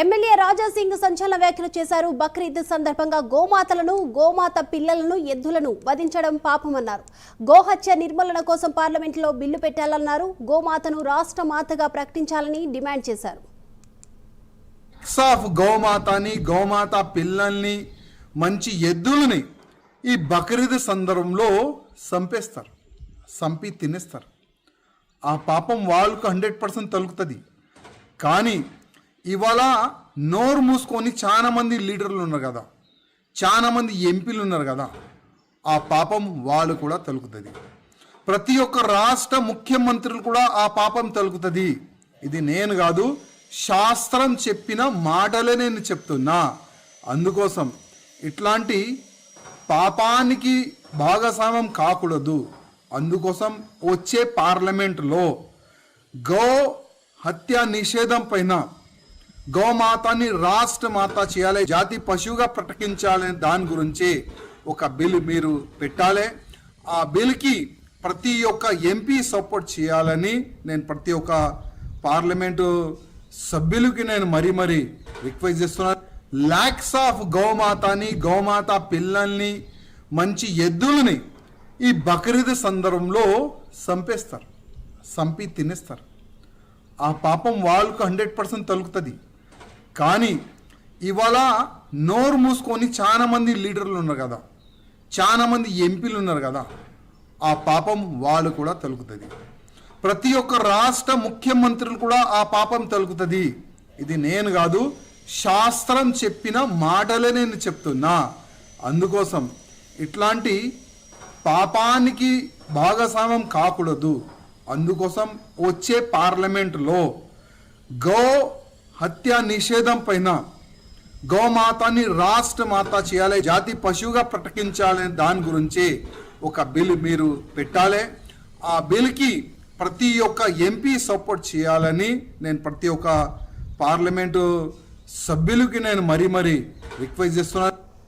MLA Raja Singh సంచలన వ్యాఖ్యలు చేశారు. బక్రీద్ సందర్భంగా గోమాతలను గోమాత పిల్లలను ఎద్దులను వధించడం పాపమన్నారు. గోహత్య నిర్మూలన కోసం పార్లమెంట్లో బిల్లు పెట్టాలన్నారు. గోమాతను రాష్ట్ర మాతగా ప్రకటించాలని డిమాండ్ చేశారు. సాఫ్ గోమాతని గోమాత పిల్లల్ని మంచి ఎద్దులని ఈ బక్రీద్ సందర్భంలో చంపేస్తారు చంపి తినేస్తారు. ఆ పాపం వాళ్ళకు హండ్రెడ్ పర్సెంట్ తలుకుతుంది. కానీ ఇవాళ నోరు మూసుకొని చాలామంది లీడర్లు ఉన్నారు కదా. చాలామంది ఎంపీలు ఉన్నారు కదా. ఆ పాపం వాళ్ళు కూడా తలుకుతుంది. ప్రతి ఒక్క రాష్ట్ర ముఖ్యమంత్రులు కూడా ఆ పాపం తలుకుతుంది. ఇది నేను కాదు శాస్త్రం చెప్పిన మాటలే నేను చెప్తున్నా. అందుకోసం ఇట్లాంటి పాపానికి భాగస్వామ్యం కాకూడదు. అందుకోసం వచ్చే పార్లమెంటులో గో హత్య నిషేధం పైన గోమాతని రాష్ట్ర మాత చేయాలి జాతి పశువుగా ప్రకటించాలని దాని గురించి ఒక బిల్ మీరు పెట్టాలి. ఆ బిల్కి ప్రతి ఒక్క ఎంపీ సపోర్ట్ చేయాలని నేను ప్రతి ఒక్క పార్లమెంటు సభ్యులకి నేను మరీ మరీ రిక్వెస్ట్ చేస్తున్నాను ల్యాక్స్ ఆఫ్ గోమాతని గోమాత పిల్లల్ని మంచి ఎద్దులని ఈ బక్రీద్ సందర్భంలో చంపేస్తారు చంపి తినేస్తారు. ఆ పాపం వాళ్ళకు హండ్రెడ్ పర్సెంట్ తలుకుతుంది. కానీ ఇవాళ నోరు మూసుకొని చాలామంది లీడర్లు ఉన్నారు కదా. చాలామంది ఎంపీలు ఉన్నారు కదా. ఆ పాపం వాళ్ళు కూడా తలుకుతుంది. ప్రతి ఒక్క రాష్ట్ర ముఖ్యమంత్రులు కూడా ఆ పాపం తలుకుతుంది. ఇది నేను కాదు శాస్త్రం చెప్పిన మాటలే నేను చెప్తున్నా. అందుకోసం ఇట్లాంటి పాపానికి భాగస్వామ్యం కాకూడదు. అందుకోసం వచ్చే పార్లమెంటులో గో హత్య నిషేధం పైన గోమాతని రాష్ట్ర మాత చేయాలి జాతి పశువుగా ప్రకటించాలని దాని గురించి ఒక బిల్ మీరు పెట్టాలి. ఆ బిల్కి ప్రతి ఒక్క ఎంపీ సపోర్ట్ చేయాలని నేను ప్రతి ఒక్క పార్లమెంటు సభ్యులకి నేను మరీ మరీ రిక్వెస్ట్ చేస్తున్నాను.